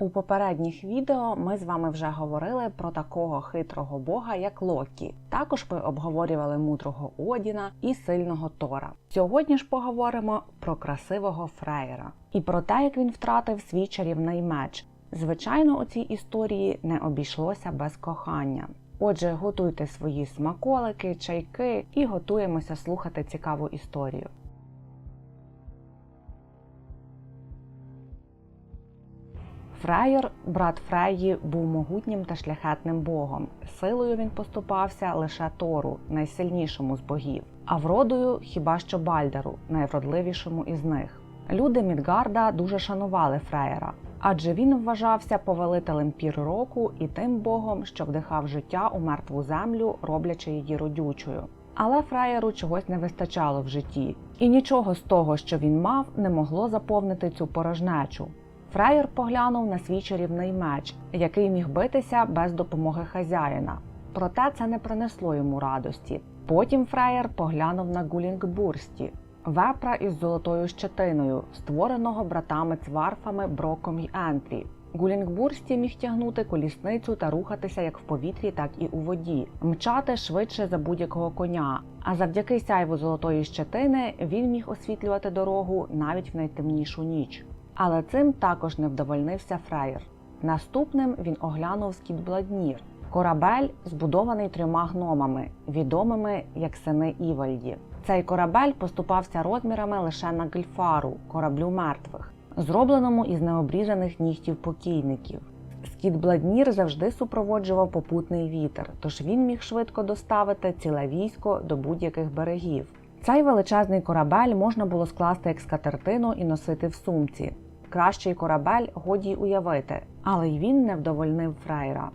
У попередніх відео ми з вами вже говорили про такого хитрого бога, як Локі. Також ми обговорювали мудрого Одіна і сильного Тора. Сьогодні ж поговоримо про красивого Фреєра і про те, як він втратив свій чарівний меч. Звичайно, у цій історії не обійшлося без кохання. Отже, готуйте свої смаколики, чайки і готуємося слухати цікаву історію. Фреєр, брат Фреї, був могутнім та шляхетним богом. Силою він поступався лише Тору, найсильнішому з богів, а вродою хіба що Бальдеру, найвродливішому із них. Люди Мідгарда дуже шанували Фреєра, адже він вважався повелителем пір року і тим богом, що вдихав життя у мертву землю, роблячи її родючою. Але фраєру чогось не вистачало в житті, і нічого з того, що він мав, не могло заповнити цю порожнечу. Фраєр поглянув на свій чарівний меч, який міг битися без допомоги хазяїна. Проте це не принесло йому радості. Потім Фраєр поглянув на Гулінгбурсті, вепра із золотою щетиною, створеного братами цварфами Броком й Ентрі. Гулінгбурсті міг тягнути колісницю та рухатися як в повітрі, так і у воді, мчати швидше за будь-якого коня. А завдяки сяйву золотої щетини він міг освітлювати дорогу навіть в найтемнішу ніч. Але цим також не вдовольнився фраєр. Наступним він оглянув Скідбладнір – корабель, збудований трьома гномами, відомими як сини Івальді. Цей корабель поступався розмірами лише на гельфару, кораблю мертвих, зробленому із необрізаних нігтів покійників. Скідбладнір завжди супроводжував попутний вітер, тож він міг швидко доставити ціле військо до будь-яких берегів. Цей величезний корабель можна було скласти як скатертину і носити в сумці. Кращий корабель годі уявити, але й він не вдовольнив фраєра.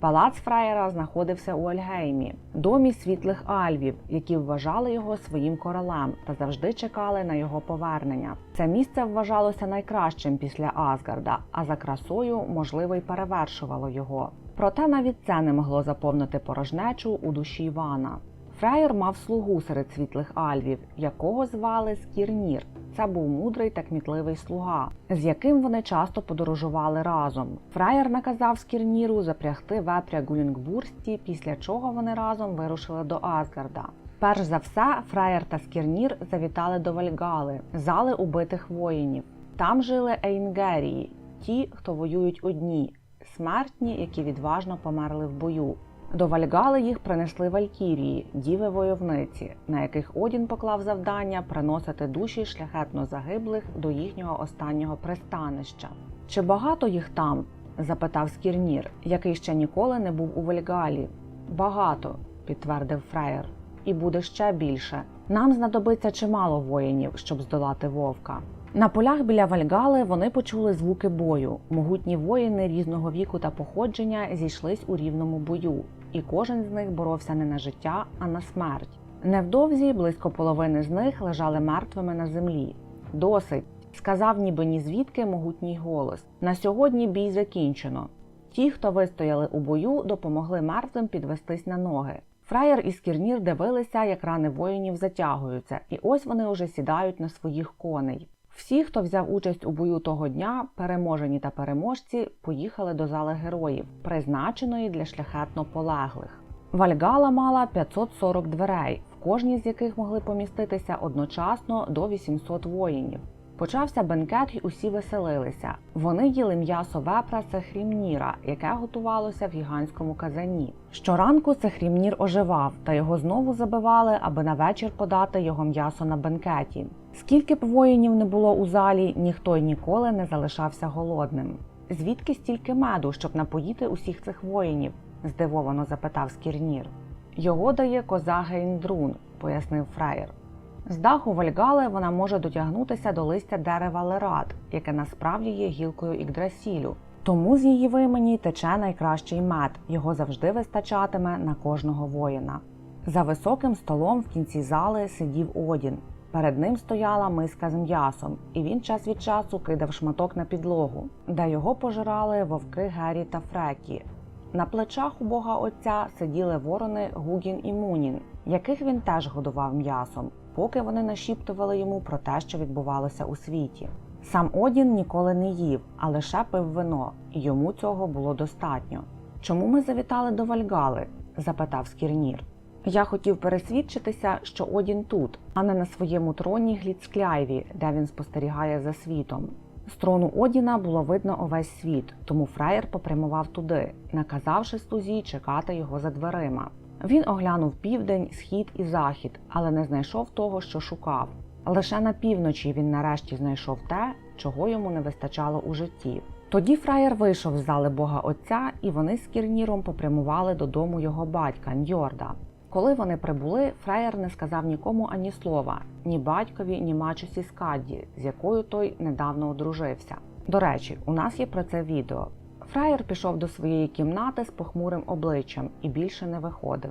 Палац фраєра знаходився у Альгеймі, домі світлих альвів, які вважали його своїм королем та завжди чекали на його повернення. Це місце вважалося найкращим після Асгарда, а за красою, можливо, й перевершувало його. Проте навіть це не могло заповнити порожнечу у душі Івана. Фреєр мав слугу серед світлих альвів, якого звали Скірнір. Це був мудрий та кмітливий слуга, з яким вони часто подорожували разом. Фраєр наказав Скірніру запрягти вепря Гулінгбурсті, після чого вони разом вирушили до Асгарда. Перш за все, Фраєр та Скірнір завітали до Вальгали, зали убитих воїнів. Там жили Ейнгерії, ті, хто воюють одні, смертні, які відважно померли в бою. До Вальгали їх принесли Валькірії, діви войовниці, на яких Одін поклав завдання приносити душі шляхетно загиблих до їхнього останнього пристанища. Чи багато їх там? запитав Скірнір, який ще ніколи не був у Вальгалі. Багато, підтвердив Фреєр, і буде ще більше. Нам знадобиться чимало воїнів, щоб здолати вовка. На полях біля Вальгали вони почули звуки бою. Могутні воїни різного віку та походження зійшлись у рівному бою, і кожен з них боровся не на життя, а на смерть. Невдовзі близько половини з них лежали мертвими на землі. Досить, сказав, ніби ні звідки могутній голос. На сьогодні бій закінчено. Ті, хто вистояли у бою, допомогли мертвим підвестись на ноги. Фраєр і Скірнір дивилися, як рани воїнів затягуються, і ось вони уже сідають на своїх коней. Всі, хто взяв участь у бою того дня, переможені та переможці, поїхали до зали героїв, призначеної для шляхетно полеглих. Вальгала мала 540 дверей, в кожній з яких могли поміститися одночасно до 800 воїнів. Почався бенкет, і усі веселилися. Вони їли м'ясо вепра Сехрімніра, яке готувалося в гігантському казані. Щоранку Сехрімнір оживав, та його знову забивали, аби на вечір подати його м'ясо на бенкеті. Скільки б воїнів не було у залі, ніхто й ніколи не залишався голодним. Звідки стільки меду, щоб напоїти усіх цих воїнів? здивовано запитав Скірнір. Його дає коза Гейндрун, пояснив фраєр. З даху Вальгали вона може дотягнутися до листя дерева Лерат, яке насправді є гілкою Ігдрасілю. Тому з її вимені тече найкращий мед, його завжди вистачатиме на кожного воїна. За високим столом в кінці зали сидів Одін. Перед ним стояла миска з м'ясом, і він час від часу кидав шматок на підлогу, де його пожирали вовки Гері та Фрекі. На плечах у бога отця сиділи ворони Гугін і Мунін, яких він теж годував м'ясом, поки вони нашіптували йому про те, що відбувалося у світі. Сам Одін ніколи не їв, а лише пив вино, і йому цього було достатньо. Чому ми завітали до Вальгали? запитав Скірнір. Я хотів пересвідчитися, що Одін тут, а не на своєму троні Гліцкляйві, де він спостерігає за світом. З трону Одіна було видно увесь світ, тому фраєр попрямував туди, наказавши слузі чекати його за дверима. Він оглянув південь, схід і захід, але не знайшов того, що шукав. Лише на півночі він нарешті знайшов те, чого йому не вистачало у житті. Тоді фраєр вийшов з зали Бога Отця, і вони з Кірніром попрямували додому його батька Ньорда. Коли вони прибули, фраєр не сказав нікому ані слова, ні батькові, ні мачусі Скадді, з якою той недавно одружився. До речі, у нас є про це відео. Фраєр пішов до своєї кімнати з похмурим обличчям і більше не виходив.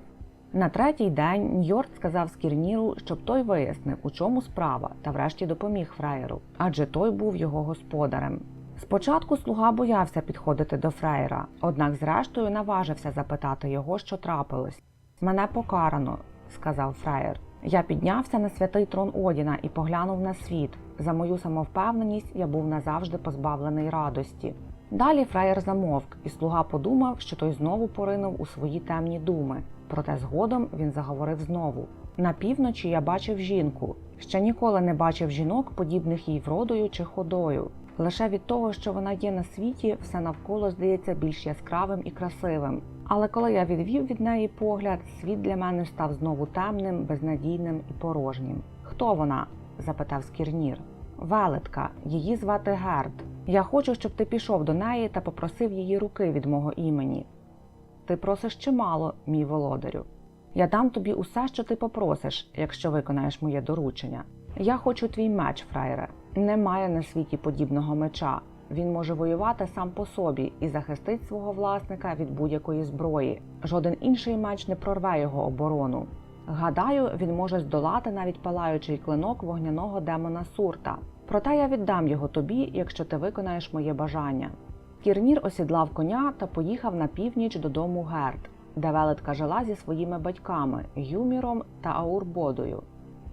На третій день Ньорд сказав Скірніру, щоб той вияснив, у чому справа, та врешті допоміг фраєру, адже той був його господарем. Спочатку слуга боявся підходити до фраєра, однак, зрештою, наважився запитати його, що трапилось. Мене покарано, сказав фраєр. Я піднявся на святий трон Одіна і поглянув на світ. За мою самовпевненість я був назавжди позбавлений радості. Далі фраєр замовк, і слуга подумав, що той знову поринув у свої темні думи. Проте згодом він заговорив знову. На півночі я бачив жінку. Ще ніколи не бачив жінок, подібних їй вродою чи ходою. Лише від того, що вона є на світі, все навколо здається більш яскравим і красивим. Але коли я відвів від неї погляд, світ для мене став знову темним, безнадійним і порожнім. Хто вона? запитав Скірнір. Велетка, її звати Герд. Я хочу, щоб ти пішов до неї та попросив її руки від мого імені. Ти просиш чимало, мій володарю. Я дам тобі усе, що ти попросиш, якщо виконаєш моє доручення. Я хочу твій меч, фраєре. Немає на світі подібного меча. Він може воювати сам по собі і захистить свого власника від будь-якої зброї. Жоден інший меч не прорве його оборону. Гадаю, він може здолати навіть палаючий клинок вогняного демона Сурта. Проте я віддам його тобі, якщо ти виконаєш моє бажання. Кірнір осідлав коня та поїхав на північ додому Герд, де велетка жила зі своїми батьками Юміром та Аурбодою.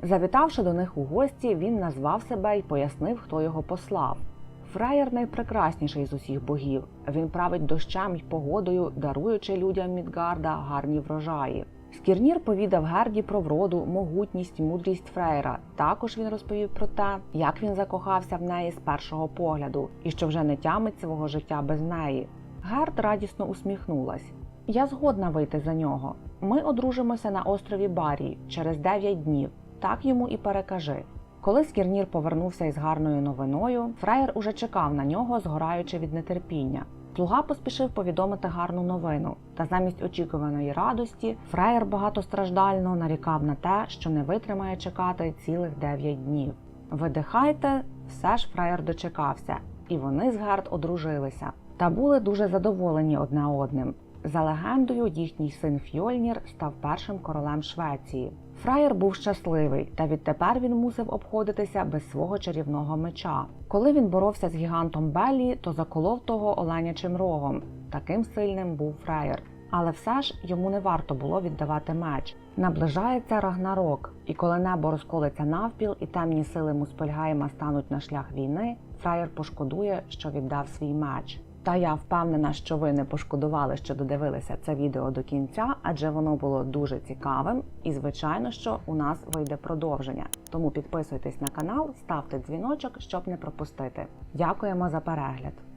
Завітавши до них у гості, він назвав себе і пояснив, хто його послав. Фраєр найпрекрасніший з усіх богів. Він править дощем й погодою, даруючи людям Мідгарда гарні врожаї. Скірнір повідав Герді про вроду, могутність, мудрість Фрейра. Також він розповів про те, як він закохався в неї з першого погляду і що вже не тямить свого життя без неї. Герд радісно усміхнулась. Я згодна вийти за нього. Ми одружимося на острові Барії через 9 днів. Так йому і перекажи. Коли Скірнір повернувся із гарною новиною, фраєр уже чекав на нього, згораючи від нетерпіння. Слуга поспішив повідомити гарну новину, та замість очікуваної радості фраєр багатостраждально нарікав на те, що не витримає чекати цілих дев'ять днів. Видихайте, все ж фраєр дочекався, і вони з Герд одружилися та були дуже задоволені одне одним. За легендою, їхній син Фьольнір став першим королем Швеції. Фраєр був щасливий, та відтепер він мусив обходитися без свого чарівного меча. Коли він боровся з гігантом Беллі, то заколов того оленячим рогом. Таким сильним був фраєр. Але все ж йому не варто було віддавати меч. Наближається Рагнарок, і коли небо розколиться навпіл і темні сили Муспельгайма стануть на шлях війни, фраєр пошкодує, що віддав свій меч. Та я впевнена, що ви не пошкодували, що додивилися це відео до кінця, адже воно було дуже цікавим. І, звичайно, що у нас вийде продовження. Тому підписуйтесь на канал, ставте дзвіночок, щоб не пропустити. Дякуємо за перегляд!